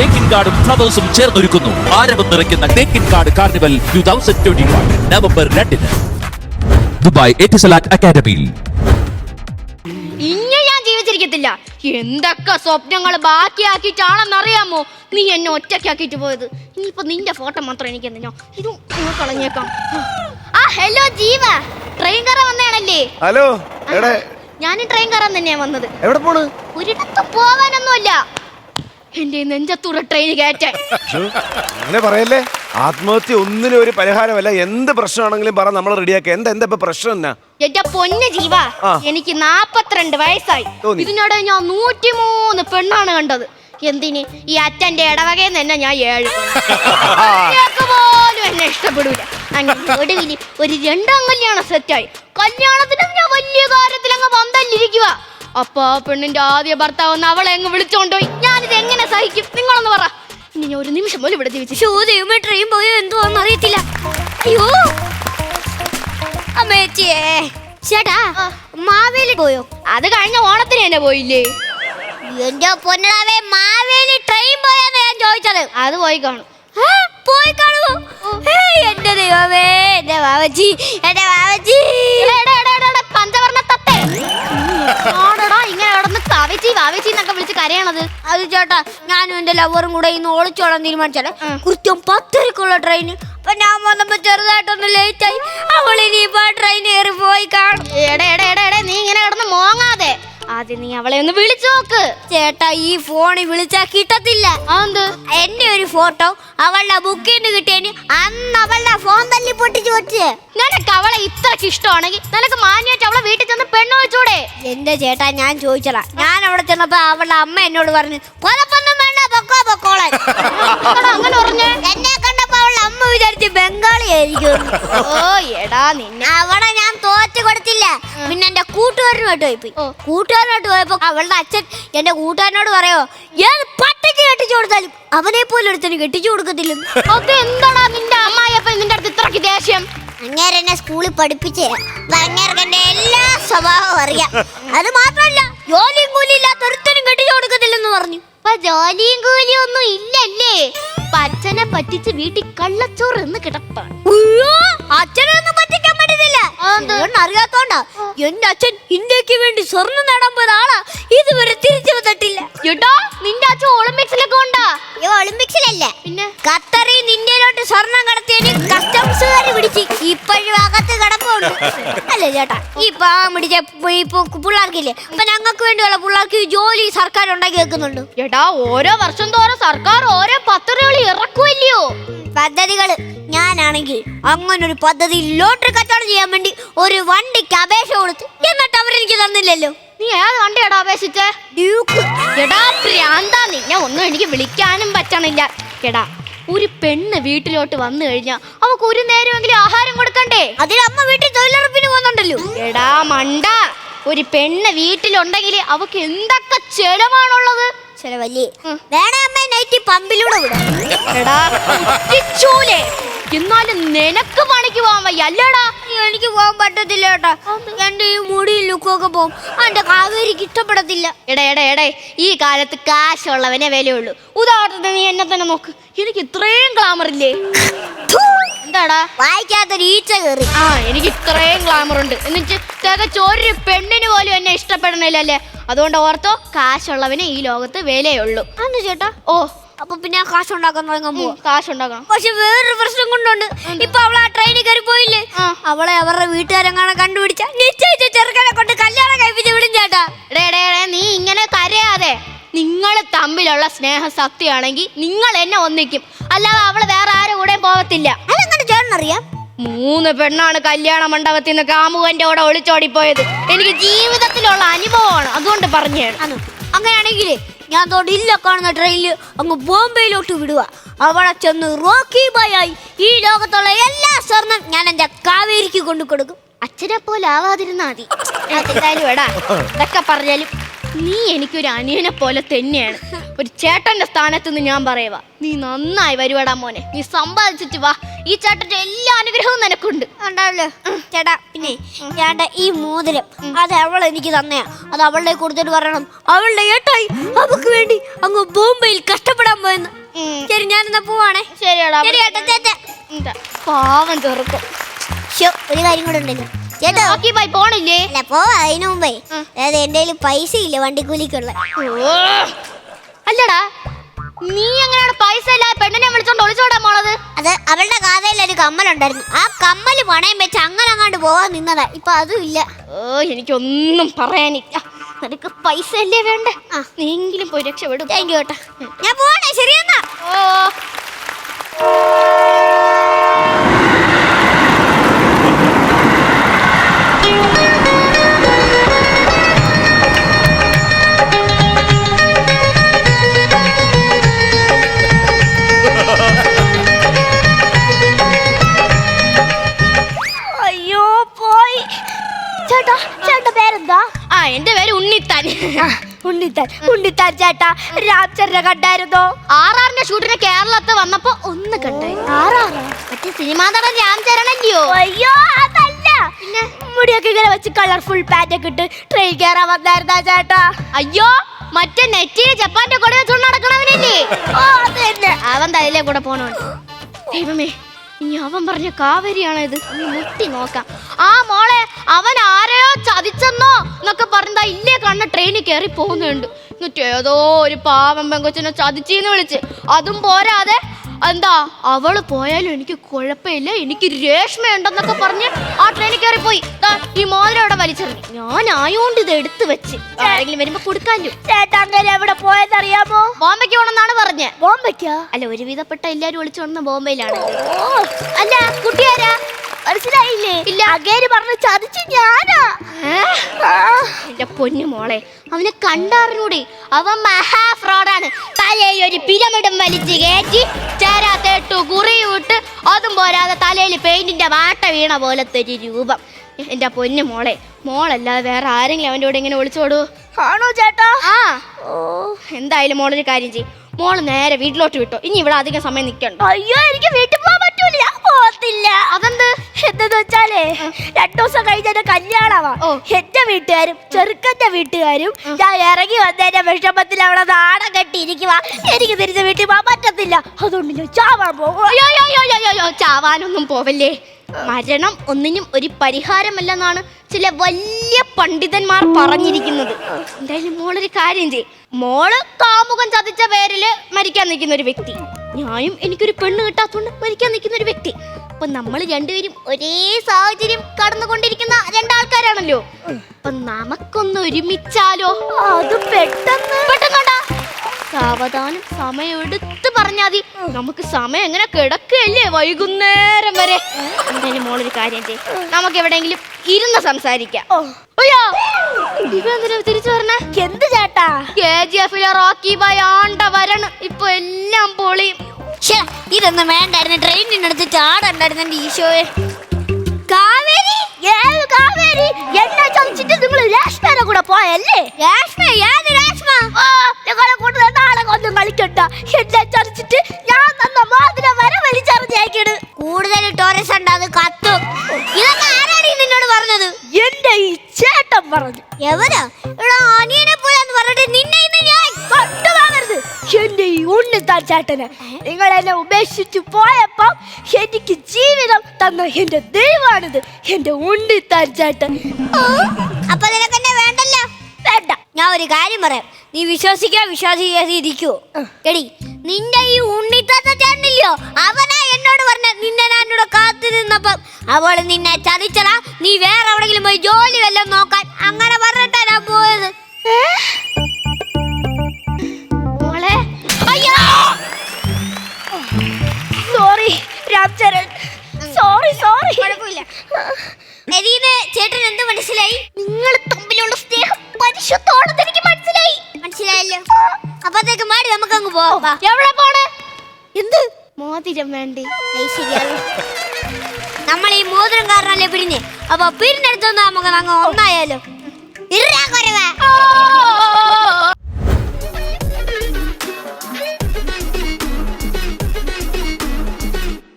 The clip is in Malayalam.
തേക്കിൻ കാർഡും ഫ്ലവേഴ്സും ചേർന്നൊരുക്കുന്നു. ആരവം നിറയ്ക്കുന്ന തേക്കിൻ card carnival two thousand twenty one November രണ്ടിന്. ദുബായ് എറ്റിസലാറ്റ് അക്കാദമിയിൽ. ഇനി ഞാൻ ജീവിച്ചിരിക്കത്തില്ല. എന്തൊക്കെ സ്വപ്നങ്ങൾ ബാക്കിയാക്കിയിട്ടാണെന്നറിയാമോ? നീ എന്നെ ഒറ്റയ്ക്കാക്കിയിട്ട് പോയത്. ഇനിയിപ്പോ നിന്റെ ഫോട്ടോ മാത്രം എനിക്ക് എന്തിനാ ഇതും കളഞ്ഞേക്കാം. ആ ഹലോ ജീവ. ട്രെയിൻ കയറാൻ വന്നേണല്ലേ ഹലോ ഞാൻ ഞാനും ട്രെയിൻ കയറാൻ തന്നെയാ വന്നത്. എവിടെ പോണ്? ഒരിടത്ത് പോവാനൊന്നുമല്ല. എന്റെ നെഞ്ചത്തൂടെ ട്രെയിൻ കയറ്റാൻ. അങ്ങനെ പറയല്ലേ? ആത്മഹത്യ ഒന്നിനും ഒരു പരിഹാരമല്ല. എന്ത് പ്രശ്നമാണെങ്കിലും പറ നമ്മൾ റെഡിയാക്കുക എന്താ എന്താ ഇപ്പൊ പ്രശ്നം എന്നാ? എന്റെ പൊന്ന ജീവ ആ. എനിക്ക് നാപ്പത്തിരണ്ട് വയസ്സായി. തോന്നി. ഇതിനിടെ ഞാൻ നൂറ്റിമൂന്ന് പെണ്ണാണ് കണ്ടത്. എന്തിന്? ഈ അച്ഛന്റെ ഇടവകയിൽ തന്നെ ഞാൻ ഏഴ് ഒരാൾക്ക് പോലും എന്നെ ഇഷ്ടപ്പെടൂല. അങ്ങനെ ഒടുവിൽ ഒരു രണ്ടാം കല്യാണം സെറ്റായി കല്യാണത്തിന് ഞാൻ വലിയ കാര്യത്തിൽ അങ്ങ് പന്തല്ലിരിക്കുക അപ്പൊ ആ പെണ്ണിന്റെ ആദ്യ ഭർത്താവ് അവളെ അങ്ങ് വിളിച്ചോണ്ടുപോയി ഞാനിത് എങ്ങനെ സഹിക്കും? നിങ്ങളൊന്ന് പറ. ഇനി ഞാൻ ഒരു നിമിഷം പോലും ഇവിടെ ജീവിച്ചു ദൈവമേ ട്രെയിൻ പോയോ? എന്തുവാന്ന് അറിയത്തില്ല. അയ്യോ. അമ്മേച്ചിയേ ചേട്ടാ മാവേലി പോയോ? അത് കഴിഞ്ഞ ഓണത്തിന് എന്നെ പോയില്ലേ? എന്റെ പൊന്നടാവേ മാവേലി ട്രെയിൻ പോയാന്ന് ഞാൻ ചോദിച്ചത്. അത് പോയി കാണും. പോയി കാണുമോ എന്റെ ദൈവമേ എന്റെ ബാബജി എന്റെ വാവച്ചി കവിച്ചി വാവിച്ചി എന്നൊക്കെ വിളിച്ച് കരയണത്? അത് ചേട്ടാ ഞാനും എന്റെ ലവറും കൂടെ ഇന്ന് ഓളിച്ചോളാൻ തീരുമാനിച്ചാലേ കൃത്യം പത്തരക്കുള്ള ട്രെയിൻ അപ്പൊ ഞാൻ വന്നപ്പോ ചെറുതായിട്ടൊന്ന് ലേറ്റ് ആയി. അവൾ ഇനിയിപ്പോ ട്രെയിൻ കയറി പോയി കാണും. എടേ എടേ എടേ എടേ നീ ഇങ്ങനെ കിടന്ന് മോങ്ങാതെ. ആദ്യം നീ അവളെ ഒന്ന് വിളിച്ചു നോക്ക്. ചേട്ടാ ഈ ഫോണിൽ വിളിച്ചാ കിട്ടത്തില്ല. അതെന്ത്? എന്റെ ഒരു ഫോട്ടോ അവളുടെ ബുക്കിൽ നിന്ന് കിട്ടിയതിന് അന്ന് അവളുടെ ഫോൺ തല്ലി പൊട്ടിച്ചു വെച്ച്. നിനക്ക് അവളെ ഇത്രക്ക് ഇഷ്ടമാണെങ്കിൽ നിനക്ക് മാന്യായിട്ട് അവളെ വീട്ടിൽ ചെന്ന് പെണ്ണു വെച്ചൂടെ? എന്റെ ചേട്ടാ ഞാൻ ചോദിച്ചടാ ഞാൻ അവിടെ ചെന്നപ്പോ അവളുടെ അമ്മ എന്നോട് പറഞ്ഞു കൊലപ്പൊന്നും വേണ്ട പൊക്കോ പൊക്കോളെ അങ്ങനെ പറഞ്ഞേ? എന്നെ കണ്ടപ്പോ അവളുടെ അമ്മ വിചാരിച്ച് ബംഗാളി ആയിരിക്കും ഓ എടാ നിന്നെ. അവളെ ഞാൻ തോറ്റു കൊടുത്തില്ല. പിന്നെ കൂട്ടുകാരനുമായിട്ട് പോയി. കൂട്ടുകാരനായിട്ട് പോയപ്പോ അവളുടെ അച്ഛൻ എന്റെ കൂട്ടുകാരനോട് പറയോ ഞാൻ പട്ടയ്ക്ക് കെട്ടിച്ചു കൊടുത്താലും അവനെ പോലെ ഒരുത്തന് കെട്ടിച്ചു കൊടുക്കത്തില്ല. അത് എന്താടാ നിന്റെ അമ്മായിയപ്പൻ നിന്റെ അടുത്ത് ഇത്രക്ക് ദേഷ്യം? അങ്ങേരെ എന്നെ സ്കൂളിൽ പഠിപ്പിച്ചേ അങ്ങേർക്ക് എന്റെ എല്ലാ സ്വഭാവവും അറിയാം. അത് മാത്രമല്ല ജോലിയും കൂലി ഇല്ലാത്ത ഒരുത്തനും കെട്ടിച്ചു കൊടുക്കത്തില്ലെന്ന് പറഞ്ഞു. ഇപ്പൊ ജോലിയും കൂലിയും ഒന്നും ഇല്ലല്ലേ? അച്ഛനെ പറ്റിച്ച് വീട്ടിൽ കള്ളച്ചോറ് എന്ന് കിടപ്പാണ്. അച്ഛനെ ഒന്നും പറ്റിക്കാൻ പറ്റത്തില്ല. അതെന്ത്? എന്റെ അച്ഛൻ ഇന്ത്യയ്ക്ക് വേണ്ടി സ്വർണം നേടാൻ പോയ ആളാ ഇതുവരെ തിരിച്ചു വന്നിട്ടില്ല. എടാ നിന്റെ അച്ഛൻ ഒളിമ്പിക്സിലൊക്കെ ഉണ്ടാ ഒളിമ്പിക്സിലല്ല പിന്നെ? ഖത്തറിൽ നിന്ന് ഇന്ത്യയിലോട്ട് സ്വർണം ഇപ്പോഴും അകത്ത് കിടപ്പുണ്ട്. അല്ലേ ചേട്ടാ? ഈ പാവം പിടിച്ച ഇപ്പൊ പിള്ളേർക്കില്ലേ? അപ്പൊ ഞങ്ങൾക്ക് വേണ്ടിയുള്ള പിള്ളേർക്ക് ജോലി സർക്കാർ ഉണ്ടാക്കി വെക്കുന്നുണ്ട്. എടാ ഓരോ വർഷം തോറും സർക്കാർ ഓരോ പദ്ധതികൾ ഇറക്കുമല്ലയോ പദ്ധതികൾ ഞാനാണെങ്കിൽ അങ്ങനെ ഒരു പദ്ധതി ലോട്ടറി കച്ചവടം ചെയ്യാൻ വേണ്ടി ഒരു വണ്ടിക്ക് അപേക്ഷ കൊടുത്ത് എന്നിട്ട് അവരെനിക്ക് തന്നില്ലല്ലോ. നീ ഏത് വണ്ടിയാടാ അപേക്ഷിച്ചേ? ഡ്യൂക്ക്. എടാ പ്രാന്താ നിന്നെ ഒന്നും എനിക്ക് വിളിക്കാനും പറ്റണില്ല. എടാ ഒരു പെണ്ണ് വീട്ടിലോട്ട് വന്നു കഴിഞ്ഞാൽ അവക്ക് ഒരു നേരമെങ്കിലും ആഹാരം കൊടുക്കണ്ടേ? അതിൽ അമ്മ വീട്ടിൽ തൊഴിലുറപ്പിന് പോകുന്നുണ്ടല്ലോ. എടാ മണ്ട ഒരു പെണ്ണ് വീട്ടിലുണ്ടെങ്കിൽ അവക്ക് എന്തൊക്കെ ചെലവാണുള്ളത്? ചെലവല്ലേ? വേണേ അമ്മ നൈറ്റ് പമ്പിലൂടെ വിടാം. എടാ കുറ്റിച്ചൂലേ. എന്നാലും നിനക്ക് പണിക്ക് പോവാൻ വയ്യ അല്ലേടാ എനിക്ക് പോകാൻ പറ്റത്തില്ല കേട്ടാ എന്റെ ഈ മുടിയും ലുക്കൊക്കെ പോകും. എന്റെ കാവേരിക്ക് ഇഷ്ടപ്പെടത്തില്ല. എടേ എടേ എടേ ഈ കാലത്ത് കാശുള്ളവനെ വിലയുള്ളൂ. ഉദാഹരണത്തിന് നീ എന്നെ തന്നെ നോക്ക്. എനിക്ക് ഇത്രയും ഗ്ലാമർ ഇല്ലേ? എന്താടാ? വായിക്കാത്തൊരു ഈച്ച കയറി. ആ എനിക്ക് ഇത്രയും ഗ്ലാമർ ഉണ്ട്. എന്നിട്ട് തികച്ച് ഒരു പെണ്ണിന് പോലും എന്നെ ഇഷ്ടപ്പെടണില്ലല്ലേ അതുകൊണ്ട് ഓർത്തോ കാശുള്ളവന് ഈ ലോകത്ത് വിലയുള്ളൂ. അന്ന് ചേട്ടാ? ഓ അപ്പൊ പിന്നെ കാശ് ഉണ്ടാക്കാൻ തുടങ്ങാൻ പോവാ. കാശുണ്ടാക്കണം. പക്ഷെ വേറൊരു പ്രശ്നം കൊണ്ടുണ്ട്. ഇപ്പൊ അവൾ ആ ട്രെയിനിൽ കയറി പോയില്ലേ? അവളെ അവരുടെ വീട്ടുകാരെങ്ങാണെ കണ്ടുപിടിച്ച? നിശ്ചയിച്ച ചെറുക്കനെ കൊണ്ട് കല്യാണം കഴിപ്പിച്ച് വിടും ചേട്ടാ. എടേ എടേ എടേ നീ ഇങ്ങനെ കരയാതെ. നിങ്ങൾ തമ്മിലുള്ള സ്നേഹ സത്യമാണെങ്കിൽ നിങ്ങൾ എന്നെ ഒന്നിക്കും. അല്ലാതെ അവൾ വേറെ ആരും കൂടെ പോകത്തില്ല. അതെങ്ങനെ ചേട്ടനറിയാം മൂന്ന് പെണ്ണാണ് കല്യാണ മണ്ഡപത്തിൽ നിന്ന് കാമുകന്റെ കൂടെ ഒളിച്ചോടിപ്പോയത്. എനിക്ക് ജീവിതത്തിലുള്ള അനുഭവമാണ്. അതുകൊണ്ട് പറഞ്ഞു അങ്ങനെയാണെങ്കിലേ ഞാൻ തൊടില്ല കാണുന്ന ട്രെയിനിൽ അങ്ങ് ബോംബെയിലോട്ട് വിടുക അവിടെ ചെന്ന് റോക്കി ബോയായി ഈ ലോകത്തുള്ള എല്ലാ സ്വർണം ഞാൻ എന്റെ കാവേരിക്ക് കൊണ്ടു കൊടുക്കും അച്ഛനെ പോലെ ആവാതിരുന്നാ മതി. എടാ ഇതൊക്കെ പറഞ്ഞാലും നീ എനിക്കൊരു അനിയനെ പോലെ തന്നെയാണ്. ഒരു ചേട്ടന്റെ സ്ഥാനത്ത് നിന്ന് ഞാൻ പറയുവാ. നീ നന്നായി വരുവടാ മോനെ. നീ സമ്പാദിച്ചിട്ട് വാ. ഈ ചേട്ടന്റെ എല്ലാ അനുഗ്രഹവും നിനക്കുണ്ട്. ഉണ്ടാവല്ലോ? ചേട്ടാ പിന്നെ ചേട്ടാ ഈ മോതിരം അത് അവൾ എനിക്ക് തന്നെയാ. അത് അവളുടെ കൊടുത്തിട്ട് പറയണം അവളുടെ ഏട്ടായി അവക്ക് വേണ്ടി അങ്ങ് ബോംബെയിൽ കഷ്ടപ്പെടാൻ പോയെന്ന്. ശരി ഞാൻ എന്നാ പോവാണേ. ശരിയാടാ. ശരി ചേട്ടാ പാവം തുറക്കും ശ്ശോ, ഒരു കാര്യം കൂടെ ഉണ്ടല്ലോ. ചേട്ടാ. പോയി പോണില്ലേ? അല്ല പോവാ അതിനു മുമ്പേ. അതായത് എന്റെ കയ്യിൽ പൈസ ഇല്ല വണ്ടിക്കൂലിക്കുള്ള. അല്ലടാ നീ എങ്ങനെയാണ് പൈസ ഇല്ലാതെ പെണ്ണിനെ വിളിച്ചോണ്ട് ഒളിച്ചോടാൻ പോണത് അത് അവളുടെ കാതയിൽ ഒരു കമ്മലുണ്ടായിരുന്നു. ആ കമ്മൽ പണയം വെച്ച് അങ്ങനെ അങ്ങാണ്ട് പോവാൻ നിന്നതാ. ഇപ്പൊ അതും ഇല്ല. ഓ എനിക്കൊന്നും പറയാനില്ല. നിനക്ക് പൈസ അല്ലേ നീ നീയെങ്കിലും പോയി രക്ഷപ്പെടും. താങ്ക് യു കേട്ടാ ഞാൻ പോവാണേ ശരിയെന്നാ ഓ. ഉണ്ണിത്താൻ ഉണ്ണിത്താൻ ചേട്ടാ രാംചന്ദ്ര കണ്ടായിരുന്നോ? ആറാറിന്റെ ഷൂട്ടിന് കേരളത്ത് വന്നപ്പോ ഒന്ന് കണ്ടേ ആറാറ്? മറ്റേ സിനിമാ നടൻ രാംചരണല്ലയോ അയ്യോ അതല്ല. മുടിയൊക്കെ ഇങ്ങനെ വെച്ച് കളർഫുൾ പാറ്റ് ഒക്കെ ഇട്ട് ട്രെയിൻ കയറാൻ വന്നായിരുന്നാ ചേട്ടാ? അയ്യോ മറ്റേ നെറ്റിയിൽ ജപ്പാന്റെ കൂടെ വെച്ചോണ്ട് നടക്കണവനല്ലേ? ഓ അത് തന്നെ. അവൻ തലയിലെ കൂടെ പോണോ ദൈവമേ ഇനി അവൻ പറഞ്ഞ കാവേരിയാണോ ഇത് മുട്ടി നോക്കാം. ആ മോളെ അവൻ ആരെയോ ചതിച്ചെന്നോ എന്നൊക്കെ പറഞ്ഞാ ഇല്ലേ കണ്ണ ട്രെയിനിൽ കയറി പോകുന്നുണ്ട്. എന്നിട്ട് ഏതോ ഒരു പാവം പെങ്കൊച്ചിനെ ചതിച്ചീന്ന് വിളിച്ച്. അതും പോരാതെ എന്താ അവൾ പോയാലും എനിക്ക് കുഴപ്പമില്ല എനിക്ക് രേഷ്മ ഉണ്ടെന്നൊക്കെ പറഞ്ഞ് ആ ട്രെയിനിൽ കയറി പോയി. ഈ മോതിരം അവിടെ വലിച്ചെറിഞ്ഞു ഞാൻ ആയോണ്ട് ഇത് എടുത്തു വെച്ച്. ആരെങ്കിലും വരുമ്പോ കൊടുക്കാൻ ചേട്ടാ അങ്ങനെ എവിടെ പോയെന്നറിയാമോ ബോംബെക്ക് പറഞ്ഞത് ബോംബയ്ക്കാ അല്ല ഒരുവിധപ്പെട്ട എല്ലാരും ഒളിച്ചു വന്ന ബോംബെയിലാണ്. അല്ല കുട്ടിയാരാ മനസ്സിലായില്ലേ? ഇല്ല. അകേര് പറഞ്ഞ് ചതിച്ച് ഞാനാ. എന്റെ പൊന്നു മോളെ അവനെ കണ്ടറിഞ്ഞൂടെ. അവൻ മഹാ ഫ്രോഡാണ് തലയിൽ ഒരു പിരമിഡും വലിച്ച് കയറ്റി ചേരാത്തേട്ടു കുറിയിട്ട് അതും പോരാതെ തലയിൽ പെയിന്റിന്റെ വാട്ട വീണ പോലത്തെ ഒരു രൂപം. എന്റെ പൊന്നു മോളെ മോളല്ലാതെ വേറെ ആരെങ്കിലും അവന്റെ കൂടെ ഇങ്ങനെ ഒളിച്ചോടൂ? ആണോ ചേട്ടാ? ആ. ഓ. എന്തായാലും മോളൊരു കാര്യം ചെയ്യും. മോൾ നേരെ വീട്ടിലോട്ട് വിട്ടോ. ഇനി ഇവിടെ അധികം സമയം നിൽക്കണ്ട. അയ്യോ എനിക്ക് വീട്ടിൽ പോകാൻ പറ്റൂല. ഞാൻ പോകത്തില്ല. അതെന്ത്? എന്തെന്ന് വെച്ചാലേ രണ്ടു ദിവസം കഴിഞ്ഞ കല്യാണമാ. എന്റെ വീട്ടുകാരും ചെറുക്കന്റെ വീട്ടുകാരും ഞാൻ ഇറങ്ങി വന്നതിന്റെ വിഷമത്തിൽ അവിടെ നാടൻ കെട്ടിയിരിക്കുക എനിക്ക് തിരിച്ച് വീട്ടിൽ പോകാൻ പറ്റത്തില്ല. അതുകൊണ്ട് ഞാൻ ചാവാൻ പോകുമോ ചാവാനൊന്നും പോവല്ലേ? മരണം ഒന്നിനും ഒരു പരിഹാരമല്ലെന്നാണ് ചില വലിയ പണ്ഡിതന്മാർ പറഞ്ഞിരിക്കുന്നത്. എന്തായാലും മോളൊരു കാര്യം ചെയ് മോൾ കാമുകൻ ചതിച്ച പേരിൽ മരിക്കാൻ നിൽക്കുന്ന ഒരു വ്യക്തി. ഞാനും എനിക്കൊരു പെണ്ണ് കിട്ടാത്തോണ്ട് മരിക്കാൻ നിൽക്കുന്ന ഒരു വ്യക്തി. അപ്പൊ നമ്മൾ രണ്ടുപേരും ഒരേ സാഹചര്യം കടന്നുകൊണ്ടിരിക്കുന്ന രണ്ടാൾക്കാരാണല്ലോ. അപ്പൊ നമുക്കൊന്ന് ഒരുമിച്ചാലോ? അത് പെട്ടെന്ന്. പെട്ടെന്നുണ്ടാ? സാവധാനം സമയം എടുത്ത് പറഞ്ഞാതി നമുക്ക് സമയം എങ്ങനെ കിടക്കല്ലേ വൈകുന്നേരം വരെ? എന്തായാലും മോളൊരു കാര്യം ചെയ്യും. നമുക്ക് എവിടെയെങ്കിലും ഇരുന്ന് സംസാരിക്കാം. അയ്യോ തിരിച്ചു പറഞ്ഞേ എന്ത് ചേട്ടാ? കെ ജി എഫിലെ റോക്കി ബൈ ആണ്ട വരണം. ഇപ്പൊ എല്ലാം പൊളിയും. ഇതൊന്നും വേണ്ടായിരുന്നു. ട്രെയിനിനടുത്ത് ചാടണ്ടായിരുന്നു എന്റെ ഈശോയെ. കാവേരി? ഏത് കാവേരി? എന്നെ ചതിച്ചിട്ട് നിങ്ങൾ രേഷ്മയുടെ കൂടെ പോയല്ലേ? രേഷ്മ ഏത് രേഷ്മ നിങ്ങളെ കൂടെ നാളെ ഒന്നും കളിക്കണ്ട. എന്നെ ചതിച്ചിട്ട് ഞാൻ തന്ന മോതിരം വരെ വലിച്ചെറിഞ്ഞേക്കണ് കൂടുതൽ ടോറസ് ഉണ്ട്? അത് കത്തും പറഞ്ഞു. എവരാ ഇവിടെ ആനിയനെ പോലെന്ന് പറഞ്ഞിട്ട് നിന്നെ ഇന്ന് ഞാൻ കൊണ്ടുപോകരുത് എന്റെ ഈ ഉണ്ണിത്താൻ ചേട്ടന് നിങ്ങൾ എന്നെ ഉപേക്ഷിച്ചു പോയപ്പോ എനിക്ക് ജീവിതം തന്ന എന്റെ ദൈവമാണിത് എന്റെ ഉണ്ണിത്താൻ ചേട്ടൻ. അപ്പൊ നിനക്കെന്നെ വേണ്ടല്ലോ? വേണ്ട. ഞാൻ ഒരു കാര്യം പറയാം. നീ വിശ്വസിക്കാൻ വിശ്വാസിക്കാതെ ഇരിക്കുവോ? എടി നിന്റെ ഈ ഉണ്ണിത്താത്ത ചേട്ടനില്ലയോ? അവനാ എന്നോട് പറഞ്ഞ നിന്നെ ഞാൻ ഇവിടെ കാത്തു നിന്നപ്പം അവൾ നിന്നെ ചതിച്ചടാ നീ വേറെ എവിടെങ്കിലും പോയി ജോലി വല്ലതും നോക്കാൻ. അങ്ങനെ പറഞ്ഞിട്ടാ ഞാൻ പോയത്. മോളെ. അയ്യോ. സോറി രാംചരൺ. സോറി സോറി കുഴപ്പമില്ല. എരീന് ചേട്ടൻ എന്ത് മനസ്സിലായി? നിങ്ങൾ തമ്മിലുള്ള സ്നേഹം പരിശുദ്ധമാണെന്ന് എനിക്ക് മനസ്സിലായി. മനസ്സിലായല്ലോ. അപ്പത്തേക്ക് മാടി നമുക്ക് അങ്ങ് പോവാം എവിടെ പോണേ? എന്ത്? മോതിരം വേണ്ടേ? ശരിയാണ് നമ്മൾ ഈ മോതിരം കാരണല്ലേ പിരിഞ്ഞ്? അപ്പൊ പിരിഞ്ഞെടുത്തൊന്ന് നമുക്ക് അങ്ങ് ഒന്നായാലോ ഇറാ കൊരവ. ആ